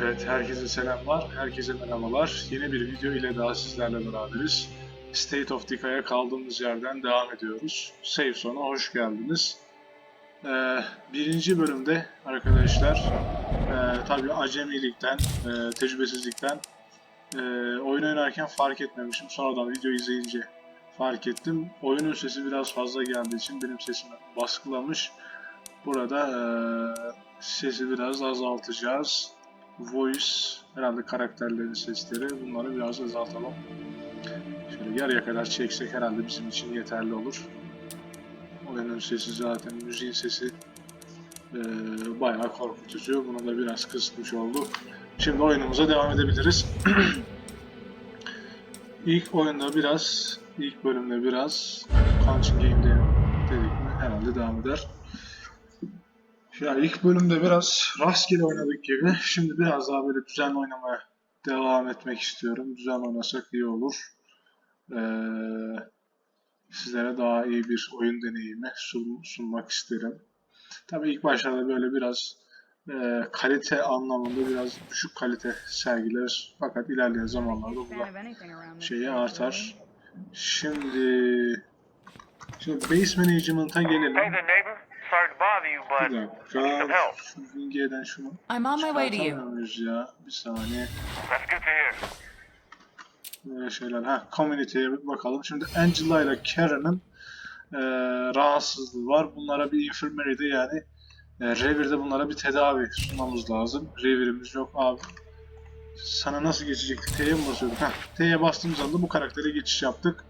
Evet, herkese selamlar, herkese merhabalar. Yeni bir video ile daha sizlerle beraberiz. State of Decay'a kaldığımız yerden devam ediyoruz. Save Zone'a hoş geldiniz. Ee, birinci bölümde arkadaşlar, e, tabii acemilikten, e, tecrübesizlikten e, oyun oynarken fark etmemişim. Sonradan video izleyince fark ettim. Oyunun sesi biraz fazla geldiği için benim sesimi baskılamış. Burada e, sesi biraz azaltacağız. Voice, herhalde karakterlerin sesleri. Bunları biraz azaltalım. Şöyle yarıya kadar çeksek herhalde bizim için yeterli olur. Oyunun sesi zaten, müziğin sesi e, bayağı korkutucu. Bunu da biraz kısmış olduk. Şimdi oyunumuza devam edebiliriz. İlk oyunda biraz, ilk bölümde biraz Punching Game'de dedik mi herhalde devam eder. Ya ilk bölümde biraz rastgele oynadık gibi. Şimdi biraz daha böyle düzenli oynamaya devam etmek istiyorum. Düzenli oynasak iyi olur. Ee, sizlere daha iyi bir oyun deneyimi sun- sunmak isterim. Tabii ilk başlarda böyle biraz e, kalite anlamında biraz düşük kalite sergiler. Fakat ilerleyen zamanlarda bu da şeyi artar. Şimdi Şimdi base management'a gelelim. Hey there, neighbor. Sorry to bother you, Bir but need some dakika. help. Şu Winge'den şunu I'm on my way to you. çıkartamıyoruz ya. Bir saniye. That's good to hear. Böyle şeyler. Ha, community'ye bir bakalım. Şimdi Angela ile Karen'ın e, rahatsızlığı var. Bunlara bir infirmary'de yani e, revirde bunlara bir tedavi sunmamız lazım. Revirimiz yok abi. Sana nasıl geçecektik? T'ye mi basıyorduk? Heh, T'ye bastığımız anda bu karaktere geçiş yaptık.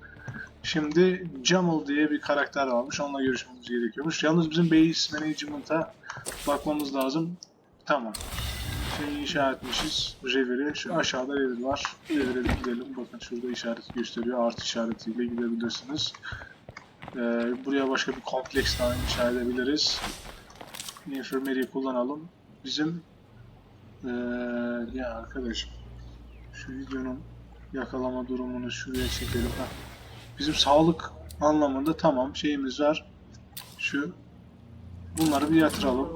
Şimdi Jamal diye bir karakter varmış. Onunla görüşmemiz gerekiyormuş. Yalnız bizim base management'a bakmamız lazım. Tamam. Şeyi işaretmişiz. Revir'i. Şu aşağıda revir var. Revir'e gidelim. Bakın şurada işaret gösteriyor. Artı işaretiyle gidebilirsiniz. Ee, buraya başka bir kompleks daha inşa edebiliriz. Infirmary'i kullanalım. Bizim ee, ya arkadaşım şu videonun yakalama durumunu şuraya çekelim. Heh. Bizim sağlık anlamında tamam şeyimiz var. Şu bunları bir yatıralım.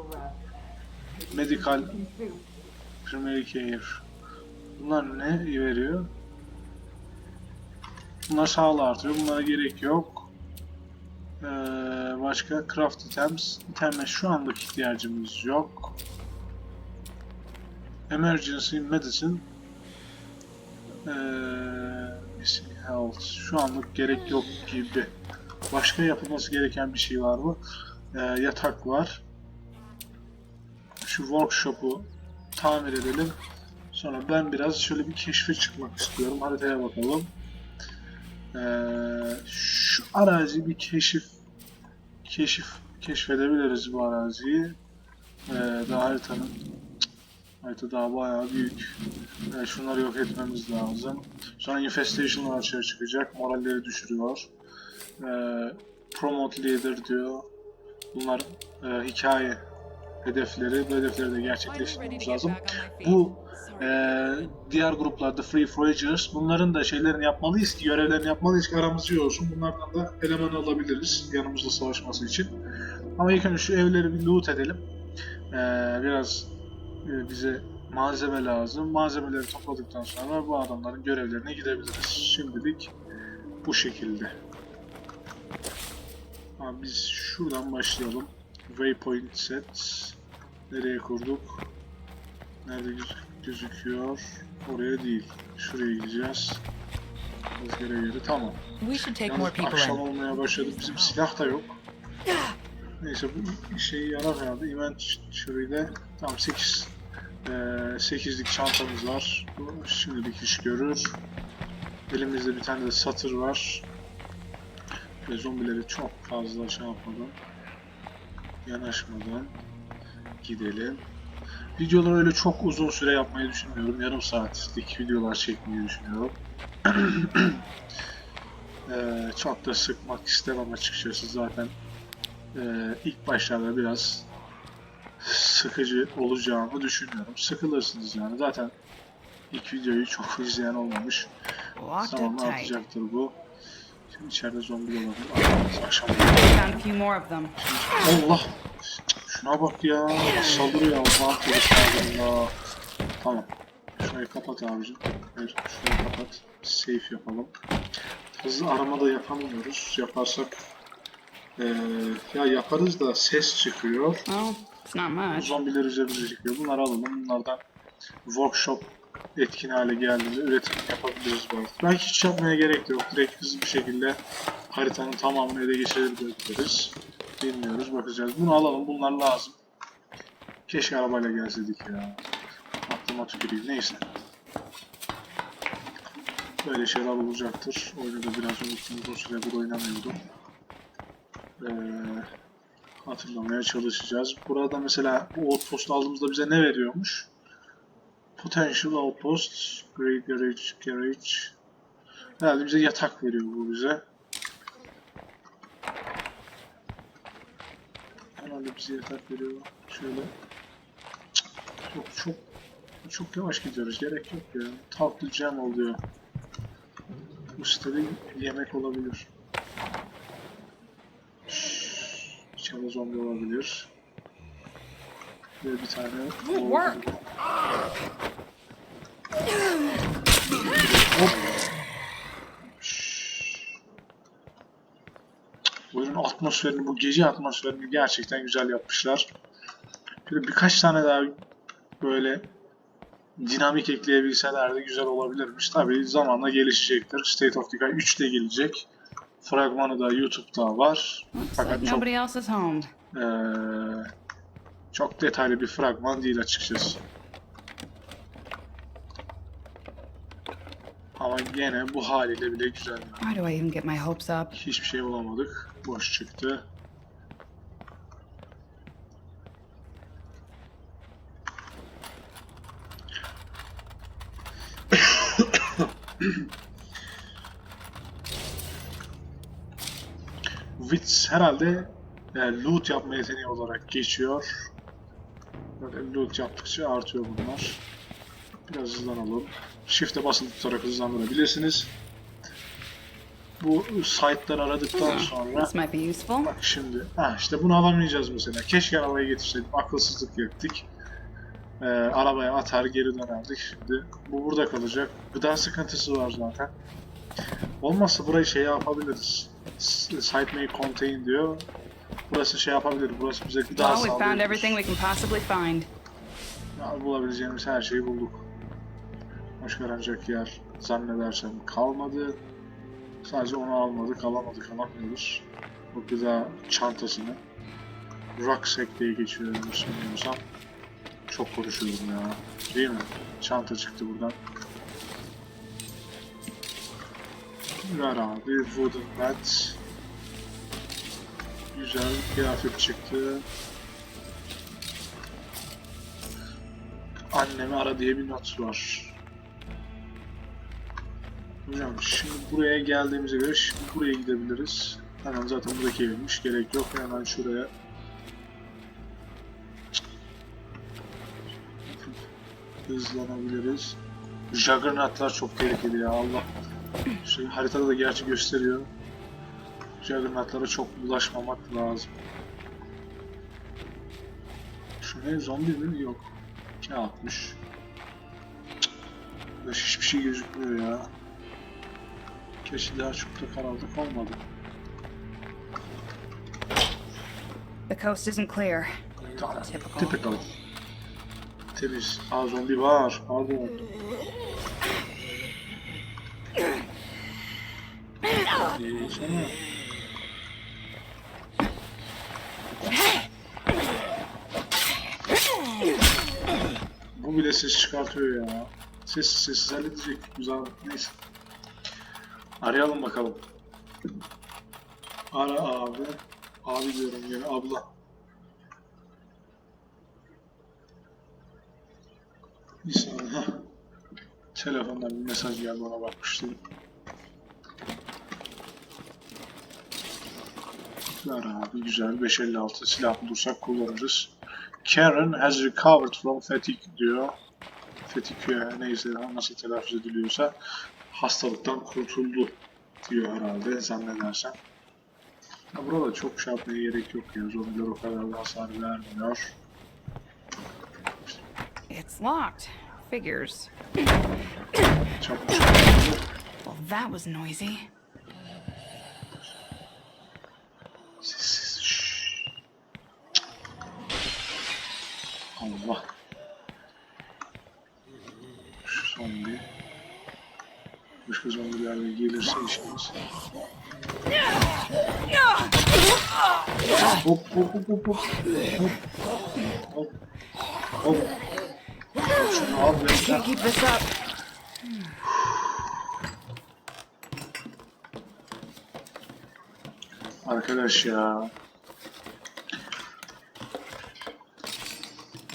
Medical Primary Care. Bunlar ne veriyor? Bunlar sağlığı artırıyor. Bunlara gerek yok. Ee, başka craft items. İteme şu anlık ihtiyacımız yok. Emergency medicine. Ee, health. Şu anlık gerek yok gibi. Başka yapılması gereken bir şey var mı? Ee, yatak var. Şu workshop'u tamir edelim. Sonra ben biraz şöyle bir keşfe çıkmak istiyorum. Haritaya bakalım. Ee, şu arazi bir keşif keşif keşfedebiliriz bu araziyi. Ee, daha haritanın harita daha bayağı büyük. Ee, şunları yok etmemiz lazım. Sonra infestation açığa çıkacak. Moralleri düşürüyor. Ee, promote leader diyor. Bunlar e, hikaye hedefleri. Bu hedefleri de gerçekleştirmemiz lazım. Bu e, diğer gruplarda Free Foragers bunların da şeylerini yapmalıyız ki görevlerini yapmalıyız ki aramız iyi olsun. Bunlardan da eleman alabiliriz yanımızda savaşması için. Ama ilk önce şu evleri bir loot edelim. E, biraz e, bize malzeme lazım. Malzemeleri topladıktan sonra bu adamların görevlerine gidebiliriz. Şimdilik bu şekilde. Abi biz şuradan başlayalım. Waypoint set. Nereye kurduk? Nerede göz- gözüküyor? Oraya değil. Şuraya gideceğiz. Rızgara yeri. Tamam. Yalnız akşam olmaya başladı. Bizim silah da yok. Neyse bu şeyi yarar herhalde. Inventory'de tam 8 eee 8'lik çantamız var. Bu şimdilik iş görür. Elimizde bir tane de satır var. Ve zombileri çok fazla şey yapmadan yanaşmadan gidelim. Videoları öyle çok uzun süre yapmayı düşünmüyorum. Yarım saatlik videolar çekmeyi düşünüyorum. Ee, çok da sıkmak istemem açıkçası zaten. Ee, ilk başlarda biraz sıkıcı olacağını düşünüyorum. Sıkılırsınız yani. Zaten ilk videoyu çok izleyen olmamış. Tight. yapacaktır bu? Şimdi içeride zombi olabilir. Akşam. Allah! Şuna bak ya. Saldırıyor Allah. Allah. Tamam. Şurayı kapat abicim. Hayır, şurayı kapat. Safe yapalım. Hızlı arama da yapamıyoruz. Yaparsak eee, ya yaparız da ses çıkıyor. Well, it's not much. Zombiler. Bunları alalım. Bunlardan workshop etkin hale geldiğinde üretim yapabiliriz belki. Belki hiç yapmaya gerek yok. Direkt hızlı bir şekilde haritanın tamamını ele geçirebiliriz. Bilmiyoruz. Bakacağız. Bunu alalım. Bunlar lazım. Keşke arabayla gelseydik ya. Aklıma tüküreyim. Neyse. Böyle şeyler olacaktır. Oyunu da biraz unuttum. Uzun süredir oynamıyordum. Ee, hatırlamaya çalışacağız. Burada mesela bu outpost aldığımızda bize ne veriyormuş? Potential outpost, Great Garage, Garage. Herhalde bize yatak veriyor bu bize. Herhalde bize yatak veriyor. Şöyle. Çok çok çok yavaş gidiyoruz. Gerek yok ya. Tatlı cam oluyor. Bu sitede yemek olabilir. İçeride zombi olabilir. Ve bir tane... Work. Hop. Oyunun atmosferini, bu gece atmosferini gerçekten güzel yapmışlar. Böyle birkaç tane daha böyle dinamik ekleyebilselerdi güzel olabilirmiş. Tabii zamanla gelişecektir. State of Decay 3 de gelecek. Fragmanı da YouTube'da var. Fakat çok. Ee, çok detaylı bir fragman değil açıkçası. Ama gene bu haliyle bile güzel. yani. Hiçbir şey bulamadık. Boş çıktı. Wits herhalde e, loot yapma yeteneği olarak geçiyor. Böyle loot yaptıkça artıyor bunlar. Biraz hızlanalım. Shift'e basılı tutarak hızlandırabilirsiniz. Bu site'ları aradıktan sonra. Bak şimdi, ha işte bunu alamayacağız mesela. Keşke arabayı getirseydim. Akılsızlık ettik. Ee, arabaya atar geri dönerdik. Şimdi bu burada kalacak. Gıda sıkıntısı var zaten. Olmazsa burayı şey yapabiliriz. Site may contain diyor. Burası şey yapabilir. Burası bize gıda Well, we found everything we can possibly find. Ya, bulabileceğimiz her şeyi bulduk. Başka aranacak yer zannedersem kalmadı. Sadece onu almadık, alamadık, alamıyoruz. Bu gıda çantasını. Rucksack diye geçiyor yanlış bilmiyorsam. Çok konuşuyorum ya. Değil mi? Çanta çıktı buradan. Ver abi. Wooden bat. Güzel. Kıyafet çıktı. Annemi ara diye bir not var. Hocam şimdi buraya geldiğimize göre şimdi buraya gidebiliriz. Hemen zaten buradaki evmiş. Gerek yok. Hemen şuraya. Hızlanabiliriz. Juggernaut'lar çok tehlikeli ya Allah. Şey, haritada da gerçi gösteriyor. Juggernaut'lara çok bulaşmamak lazım. Şu ne? Zombi mi? Yok. Ne yapmış? Burada hiçbir şey gözükmüyor ya. Keşke daha çok da karanlık olmadı. The coast isn't clear. Tamam. Typical. Typical. Temiz. Aa zombi var. Pardon. İyi sana. Bu bile ses çıkartıyor ya. Sessiz sessiz halledecek. Güzel. Neyse. Arayalım bakalım. Ara abi. Abi diyorum yine abla. Bir saniye. Telefondan bir mesaj geldi ona bakmıştım. Ver abi güzel 556 silah bulursak kullanırız. Karen has recovered from fatigue diyor. Fatigue neyse nasıl telaffuz ediliyorsa hastalıktan kurtuldu diyor herhalde zannedersem. Ya burada çok şey yapmaya gerek yok ya. Zombiler o kadar da hasar vermiyor. It's locked. Figures. Çabuk. Well, that was noisy. Başka zombilerle gelirse işimiz. Hop hop hop hop hop. Hop. Hop. Şunu al ve. Arkadaş ya.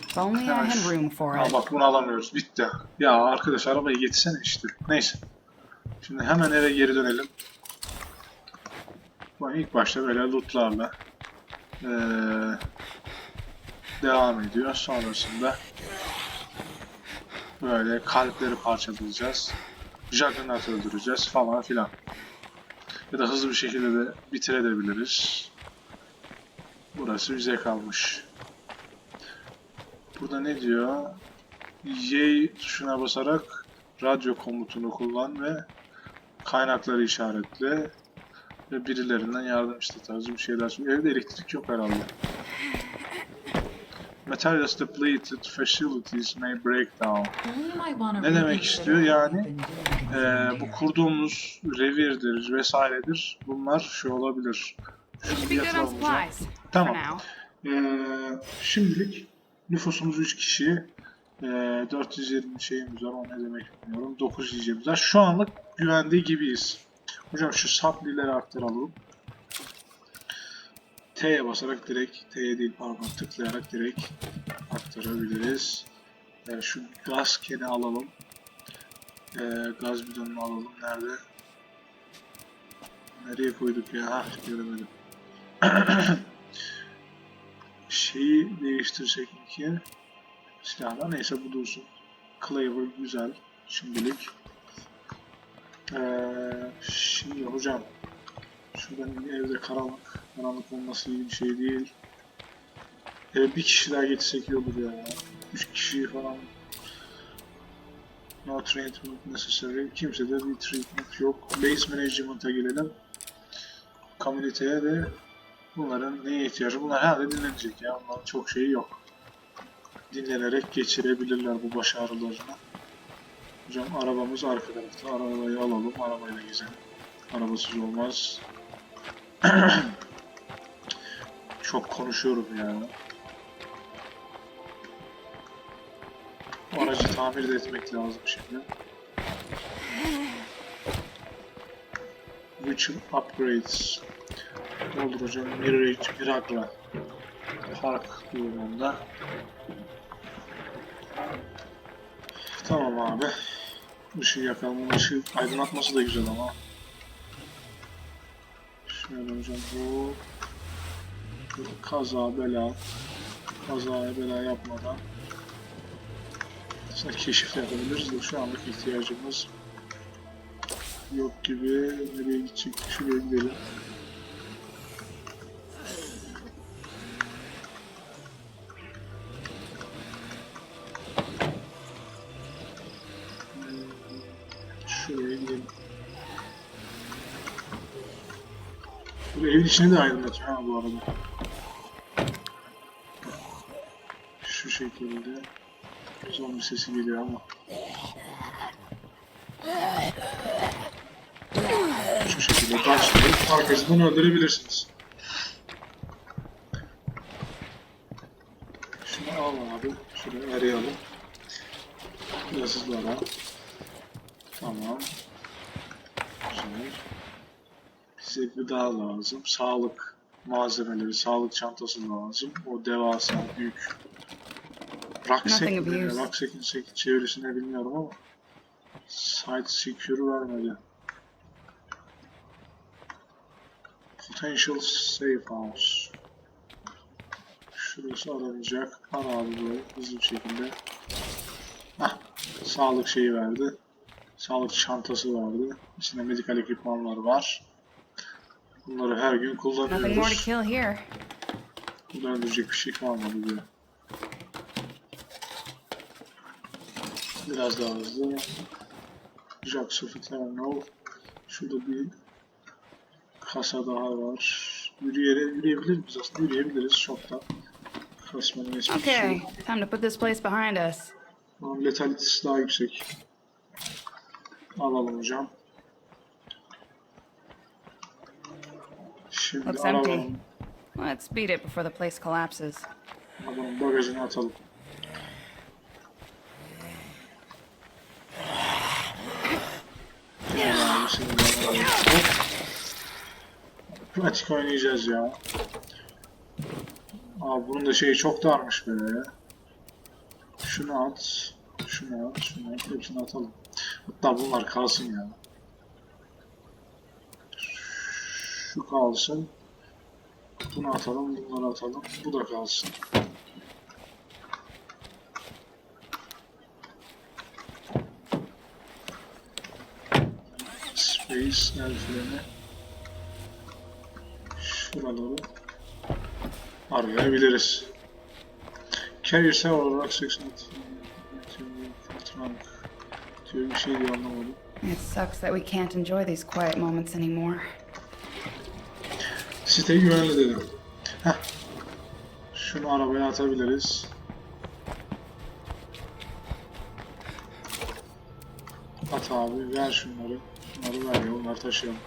If only I had room for it. bak bunu alamıyoruz. Bitti. Ya arkadaş arabayı getirsene işte. Neyse. Şimdi hemen eve geri dönelim. Bu ilk başta böyle lootlarla eee, devam ediyor. Sonrasında böyle kalpleri parçalayacağız. Juggernaut öldüreceğiz falan filan. Ya da hızlı bir şekilde de bitirebiliriz. Burası bize kalmış. Burada ne diyor? Y tuşuna basarak radyo komutunu kullan ve kaynakları işaretle ve birilerinden yardım iste tarzı bir şeyler söylüyor. Evde elektrik yok herhalde. Materials depleted, facilities may break down. Ne demek istiyor yani? Ee, bu kurduğumuz revirdir vesairedir. Bunlar şey olabilir. Şunu. Tamam. Ee, şimdilik nüfusumuz 3 kişi. Ee, 420 şeyimiz var. O ne demek bilmiyorum. 9 yiyeceğimiz var. Şu anlık güvendiği gibiyiz. Hocam şu saplileri aktaralım. T'ye basarak direkt, T'ye değil pardon tıklayarak direkt aktarabiliriz. Ee, şu gaz keni alalım. Ee, gaz bidonunu alalım. Nerede? Nereye koyduk ya? Hah göremedim. şeyi değiştirsek ki silahlar neyse bu dursun. Cleaver güzel şimdilik. Ee, şimdi hocam şuradan evde karanlık karanlık olması iyi bir şey değil. Ee, bir kişi daha getirsek iyi olur ya. Üç kişi falan. No treatment necessary. Kimsede bir treatment yok. Base management'a gelelim. Community'ye de Bunların neye ihtiyacı? Bunlar herhalde dinlenecek ya. Bunların çok şeyi yok. Dinlenerek geçirebilirler bu baş ağrılarını. Hocam arabamız arka tarafta. Arabayı alalım. Arabayla gezelim. Arabasız olmaz. çok konuşuyorum ya. Bu aracı tamir de etmek lazım şimdi. Virtual upgrades. Olur hocam. Mirage, Miragla. Park durumunda. Tamam abi. Işığı yakalım. Işığı aydınlatması da güzel ama. Şöyle hocam bu kaza bela kaza bela yapmadan aslında keşif de yapabiliriz de şu anlık ihtiyacımız yok gibi nereye gidecek şuraya gidelim Şuraya gidelim. Bu evin içini de aydınlatıyor ha bu arada. Şu şekilde. Zombi sesi geliyor ama. Şu şekilde başlayıp arkasından öldürebilirsiniz. Şunu al abi. Şuraya arayalım. Biraz hızlı ara. Tamam. Güzel. Bize gıda lazım. Sağlık malzemeleri, sağlık çantası lazım. O devasa, büyük. Rucksack mi. Rucksack'in çevirisini bilmiyorum ama Site Secure vermedi. Potential Safe House. Şurası aranacak. Ara abi burayı hızlı bir şekilde. Hah, sağlık şeyi verdi. Sağlık çantası vardı. İçinde medikal ekipmanlar var. Bunları her gün kullanıyoruz. Burada öldürecek bir şey kalmadı diyor. Biraz daha hızlı. Jack Sophie Terminal. Şurada bir kasa daha var. Yürüyerek yürüyebilir miyiz aslında? Yürüyebiliriz çok da. Kasmanın esprisi. Okay, time to put this place behind us. Onun letalitesi daha yüksek. Alalım hocam. Şimdi Looks empty. arabanın, Let's beat it before the place collapses. arabanın bagajını atalım. Abi, şimdi ben oynayacağız ya. Abi bunun da şeyi çok darmış be. Şunu at, şunu at, şunu at, hepsini atalım. Hatta bunlar kalsın ya. Şu kalsın. Bunu atalım, bunları atalım. Bu da kalsın. Space el. Şuraları arayabiliriz. Carrier olarak 80 trunk diyor bir şey diyor anlamadım. It sucks that we can't enjoy these quiet moments anymore. Site güvenli dedim. Heh. Şunu arabaya atabiliriz. At abi ver şunları. Şunları ver ya bunları taşıyalım.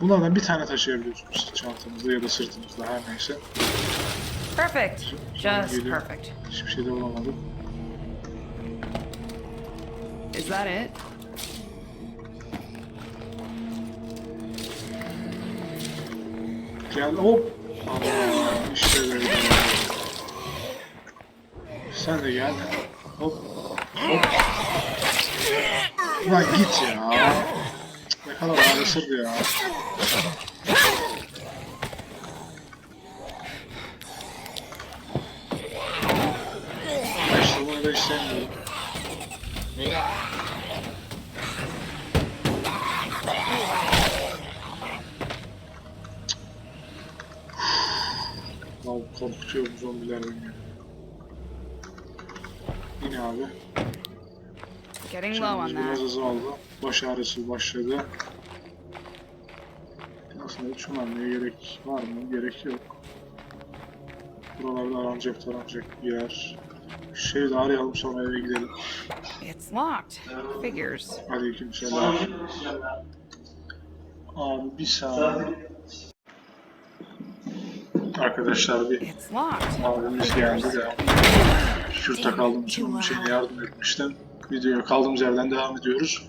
Bunlardan bir tane taşıyabiliyorsunuz çantamızda ya da sırtımızda her neyse. Perfect. Just perfect. Hiçbir şey de bulamadım. Is that it? Gel hop. Allah işte böyle. Sen de gel. Hop. Hop. Lan git ya. Ne kadar ağrısırdı ya. İşte bunu da istemiyorum. Lan korkutuyor bu zombiler beni. Yine abi. Getting low on Canımız biraz that. azaldı. Baş ağrısı başladı. Aslında hiç önemliye gerek var mı? Gerek yok. Buralarda aranacak taranacak bir yer. Şey de arayalım sonra eve gidelim. It's locked. Figures. Aleykümselam. Abi bir saniye. Arkadaşlar bir abimiz geldi de şurada kaldığım için onun için yardım etmiştim. Videoya kaldığımız yerden devam ediyoruz.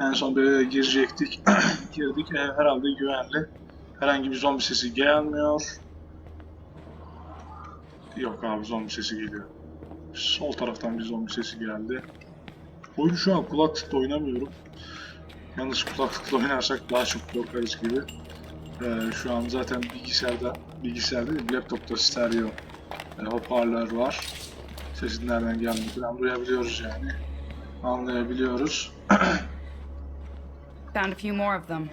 En son eve girecektik. Girdik. Ev herhalde güvenli. Herhangi bir zombi sesi gelmiyor. Yok abi zombi sesi geliyor. Sol taraftan bir zombi sesi geldi. Oyunu şu an kulaklıkla oynamıyorum. Yalnız kulaklıkla oynarsak daha çok korkarız gibi. Ee, şu an zaten bilgisayarda, bilgisayarda değil, laptopta stereo e, hoparlör var. Sesin nereden geldiğini falan duyabiliyoruz yani. Anlayabiliyoruz. Found a few more of them.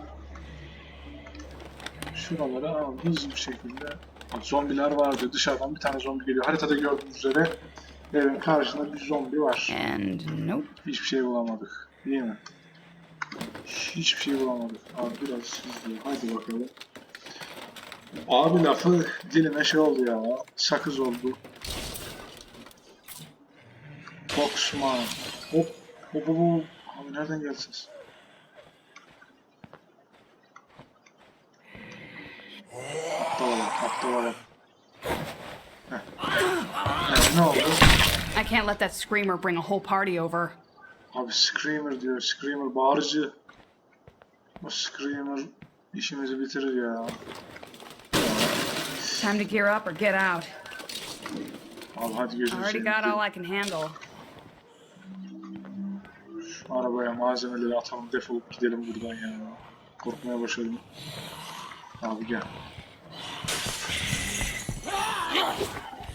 Şuralara hızlı bir şekilde Bak, zombiler vardı. Dışarıdan bir tane zombi geliyor. Haritada gördüğünüz üzere evin karşısında bir zombi var. And nope. Hiçbir şey bulamadık. Değil mi? Hiçbir şey bulamadık. Abi biraz hızlı. Hadi bakalım. Abi lafı dilime şey oldu ya. Sakız oldu. Boxman. Hop. Hop hop hop. Abi nereden geldi ses? Aptal ne oldu? I can't let that screamer bring a whole party over. Abi Screamer diyor. Screamer bağırıcı. O Screamer işimizi bitirir ya. Time to gear up or get out. Abi hadi gözünü already got all I can handle. Şu arabaya malzemeleri atalım defolup gidelim buradan ya. Korkmaya başladım. Abi gel.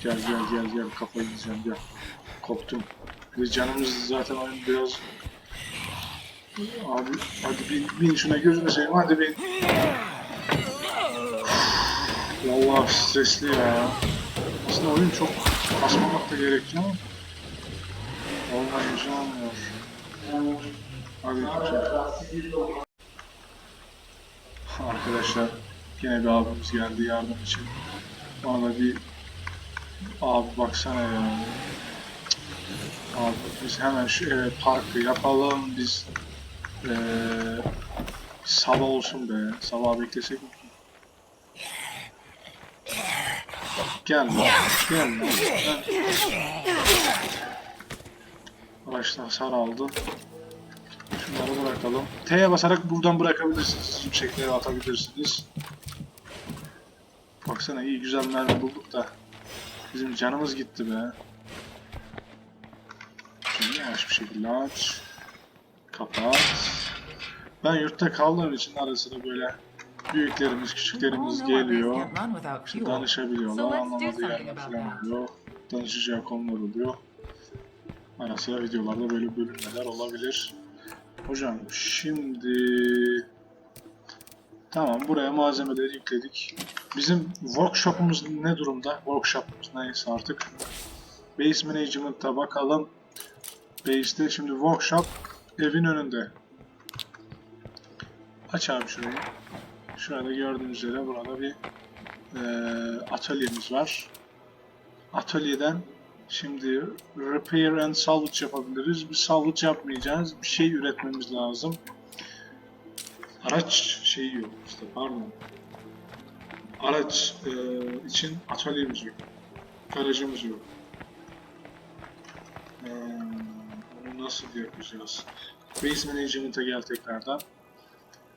Gel gel gel gel kafayı yiyeceğim gel. Korktum. Canımız zaten biraz... Abi hadi bin, bin şuna gözünü seveyim hadi bin. Vallahi stresli ya. Aslında oyun çok kasmamak da gerekiyor ama Olmayınca olmuyor. Hadi güzel. Arkadaşlar yine bir abimiz geldi yardım için. Bana bir abi baksana ya. Abi biz hemen şu evet, parkı yapalım biz eee sabah olsun be. Sabah beklesek mi? Gel lan. Gel lan. Araçtan hasar aldı. Şunları bırakalım. T'ye basarak buradan bırakabilirsiniz. Şimşekleri atabilirsiniz. Baksana iyi güzel mermi bulduk da. Bizim canımız gitti be. Yavaş bir şekilde aç. Kapat. Ben yurtta kaldığım için arasında böyle büyüklerimiz, küçüklerimiz geliyor. İşte danışabiliyorlar, anlamadığı yerler falan oluyor. Danışacağı konular oluyor. Ara sıra videolarda böyle bölünmeler olabilir. Hocam şimdi... Tamam buraya malzemeleri yükledik. Bizim workshop'umuz ne durumda? Workshop'umuz neyse artık. Base Management'a bakalım. Base'de şimdi workshop evin önünde. Aç abi şurayı. Şurada gördüğünüz üzere burada bir eee, atölyemiz var. Atölyeden şimdi repair and salvage yapabiliriz. Bir salvage yapmayacağız. Bir şey üretmemiz lazım. Araç şeyi yok işte pardon. Araç eee, için atölyemiz yok. Garajımız yok. Bunu nasıl yapacağız? Base Management'a gel tekrardan.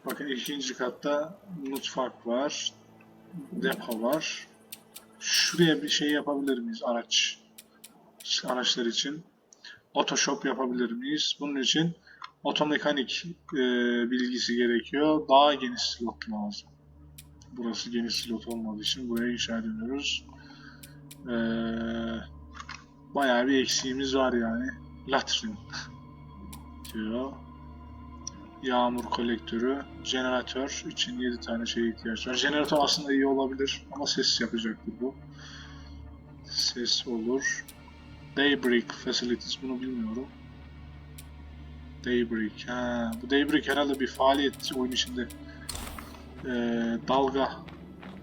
Bakın ikinci katta mutfak var. Depo var. Şuraya bir şey yapabilir miyiz araç araçlar için? Otoshop yapabilir miyiz? Bunun için otomekanik e, bilgisi gerekiyor. Daha geniş slot lazım. Burası geniş slot olmadığı için buraya inşa ediyoruz. E, bayağı bir eksiğimiz var yani. Latrin diyor. Yağmur kolektörü, jeneratör için 7 tane şeye ihtiyaç var. Jeneratör aslında iyi olabilir ama ses yapacaktır bu. Ses olur. Daybreak Facilities bunu bilmiyorum. Daybreak. Ha, bu Daybreak herhalde bir faaliyet oyun içinde. Ee, dalga.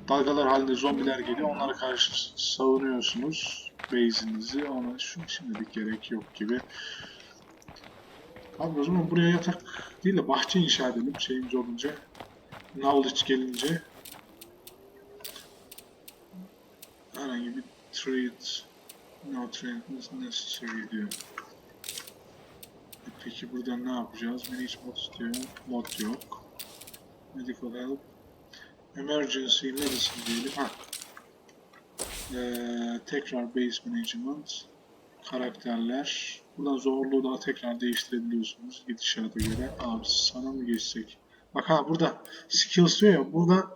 Dalgalar halinde zombiler geliyor. Onlara karşı savunuyorsunuz. Base'inizi. Ona şu şimdilik gerek yok gibi. Abi o zaman buraya yatak değil de bahçe inşa edelim şeyimiz olunca. Knowledge gelince. Herhangi bir trade no trade necessary diyor. E Peki buradan ne yapacağız? Manage mod diyor. Mod yok. Medical help. Emergency medicine diyelim. Ha. Ee, tekrar base management. Karakterler. Buradan zorluğu daha tekrar değiştirebiliyorsunuz gidişata göre. Abi sana mı geçsek? Bak ha burada skills diyor ya burada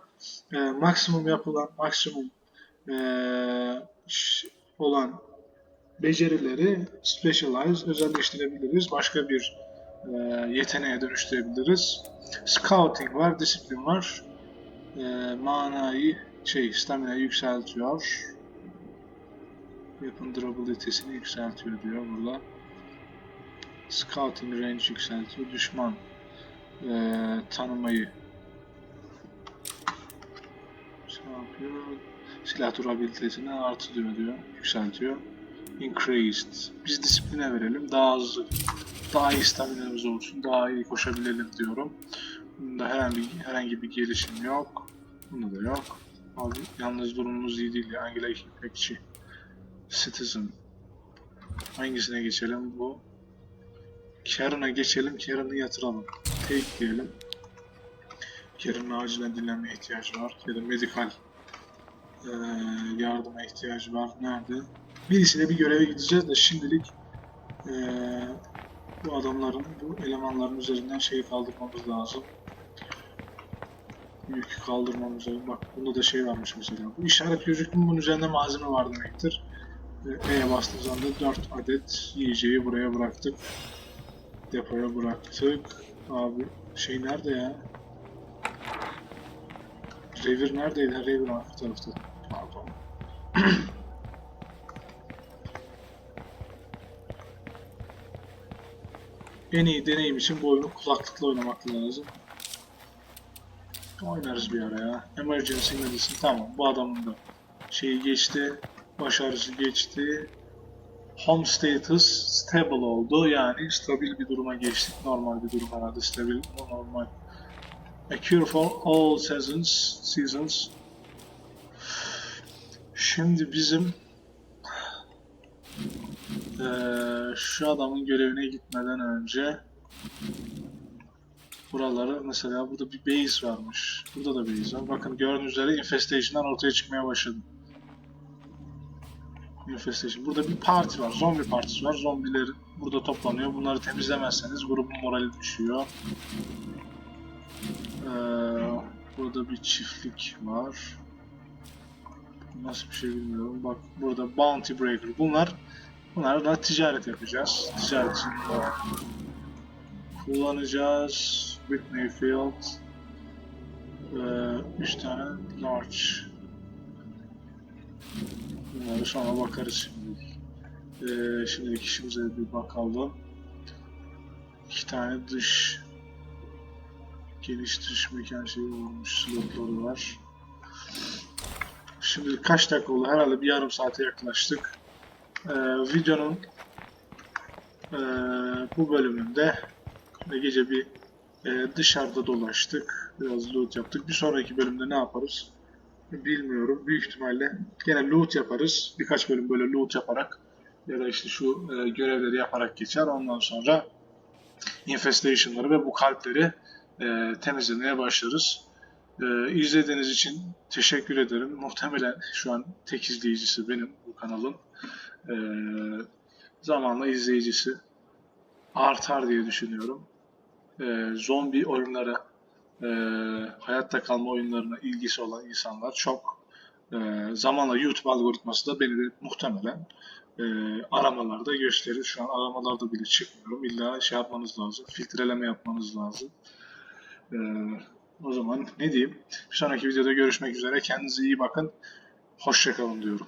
e, maksimum yapılan maksimum e, olan becerileri specialize özelleştirebiliriz. Başka bir e, yeteneğe dönüştürebiliriz. Scouting var, disiplin var. E, manayı şey stamina yükseltiyor. Weapon durability'sini yükseltiyor diyor burada. Scouting range yükseltiyor. Düşman eee, tanımayı şey yapıyor. Silah durabilitesini artırıyor diyor. Yükseltiyor. Increased. Biz disipline verelim. Daha hızlı, daha iyi staminamız olsun. Daha iyi koşabilelim diyorum. Bunda herhangi, herhangi bir gelişim yok. Bunda da yok. Abi yalnız durumumuz iyi değil ya. Angela bekçi. Citizen. Hangisine geçelim? Bu. Karen'a geçelim. Karen'ı yatıralım. Take diyelim. Karen'ın acilen dinlenmeye ihtiyacı var. Ya da medikal eee, yardıma ihtiyacı var. Nerede? Birisiyle bir göreve gideceğiz de şimdilik eee, bu adamların, bu elemanların üzerinden şeyi kaldırmamız lazım. Yükü kaldırmamız lazım. Bak bunda da şey varmış mesela. Bu işaret gözüktü mü bunun üzerinde malzeme var demektir. Ve E'ye bastığımız anda 4 adet yiyeceği buraya bıraktık. Depoya bıraktık. Abi şey nerede ya? Revir neredeydi? Revir arka tarafta. Pardon. En iyi deneyim için bu oyunu kulaklıkla oynamak lazım. Oynarız bir ara ya. Emergency medicine tamam. Bu adamın da şeyi geçti. Başarısı geçti. Home status stable oldu. Yani stabil bir duruma geçtik. Normal bir durum herhalde. Stabil, normal. A cure for all seasons. Seasons. Şimdi bizim eee, şu adamın görevine gitmeden önce buraları mesela burada bir base varmış. Burada da base var. Bakın gördüğünüz üzere infestation'dan ortaya çıkmaya başladı. Infestation. Burada bir parti var. Zombi partisi var. Zombiler burada toplanıyor. Bunları temizlemezseniz grubun morali düşüyor. Ee, burada bir çiftlik var. Nasıl bir şey bilmiyorum. Bak burada Bounty Breaker. Bunlar bunlarla ticaret yapacağız. Ticaret için kullanacağız. Whitney Field. Ee, üç tane large. Bunları sonra bakarız şimdi. Ee, şimdilik işimize bir bakalım. İki tane dış geniş dış mekan şeyi olmuş, slotları var. Şimdi kaç dakika oldu? Herhalde bir yarım saate yaklaştık. Ee, videonun ee, bu bölümünde gece bir ee, dışarıda dolaştık. Biraz loot yaptık. Bir sonraki bölümde ne yaparız? Bilmiyorum. Büyük ihtimalle gene loot yaparız. Birkaç bölüm böyle loot yaparak ya da işte şu e, görevleri yaparak geçer. Ondan sonra infestation'ları ve bu kalpleri e, temizlemeye başlarız. E, izlediğiniz için teşekkür ederim. Muhtemelen şu an tek izleyicisi benim bu kanalın. E, zamanla izleyicisi artar diye düşünüyorum. E, zombi oyunları, e, hayatta kalma oyunlarına ilgisi olan insanlar çok. E, zamanla YouTube algoritması da beni de muhtemelen e, aramalarda gösterir. Şu an aramalarda bile çıkmıyorum. İlla şey yapmanız lazım, filtreleme yapmanız lazım. E, o zaman ne diyeyim? Bir sonraki videoda görüşmek üzere. Kendinize iyi bakın. Hoşçakalın diyorum.